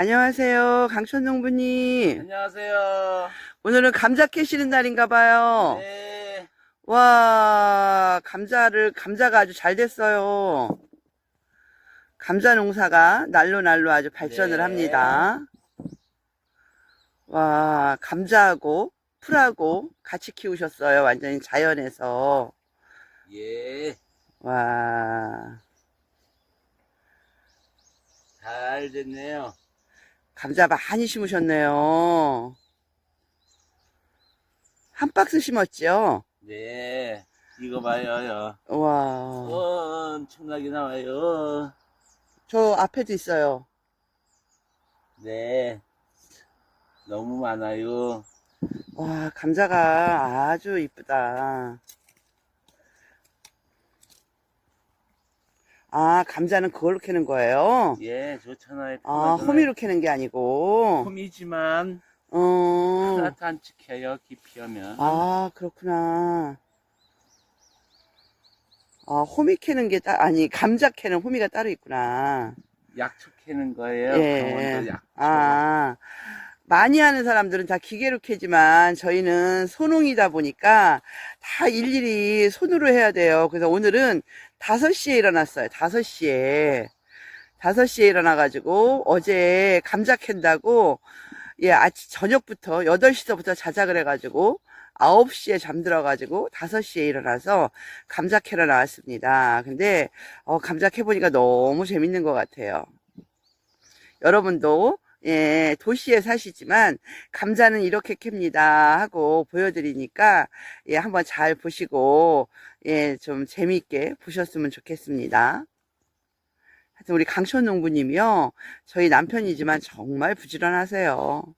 안녕하세요. 강천농부님. 안녕하세요. 오늘은 감자 캐시는 날인가 봐요. 네. 와, 감자를, 감자가 아주 잘 됐어요. 감자 농사가 날로 날로 아주 발전을 네. 합니다. 와, 감자하고 풀하고 같이 키우셨어요. 완전히 자연에서. 예. 와, 잘 됐네요. 감자 많이 심으셨네요. 한 박스 심었죠? 네. 이거 봐요. 와, 엄청나게 나와요. 저 앞에도 있어요. 네. 너무 많아요. 와, 감자가 아주 이쁘다. 아, 감자는 그걸로 캐는 거예요? 예, 좋잖아요. 아, 호미로 캐는 게 아니고. 홈이지만 어. 안 찍혀요. 깊이 하면. 아, 그렇구나. 아, 호미 캐는 게 따, 아니, 감자 캐는 호미가 따로 있구나. 약초 캐는 거예요. 예. 강원도 약초. 아, 많이 하는 사람들은 다 기계로 캐지만 저희는 소농이다 보니까 다 일일이 손으로 해야 돼요. 그래서 오늘은 5시에 일어났어요. 5시에. 5시에 일어나가지고 어제 감자 캔다고 예, 아침, 저녁부터 8시서부터 자작을 해가지고 9시에 잠들어가지고 5시에 일어나서 감자 캐러 나왔습니다. 근데 어, 감자 캐보니까 너무 재밌는 것 같아요. 여러분도 예, 도시에 사시지만 감자는 이렇게 캡니다 하고 보여드리니까 예, 한번 잘 보시고 예, 좀 재미있게 보셨으면 좋겠습니다. 하여튼 우리 강천 농부님이요. 저희 남편이지만 정말 부지런하세요.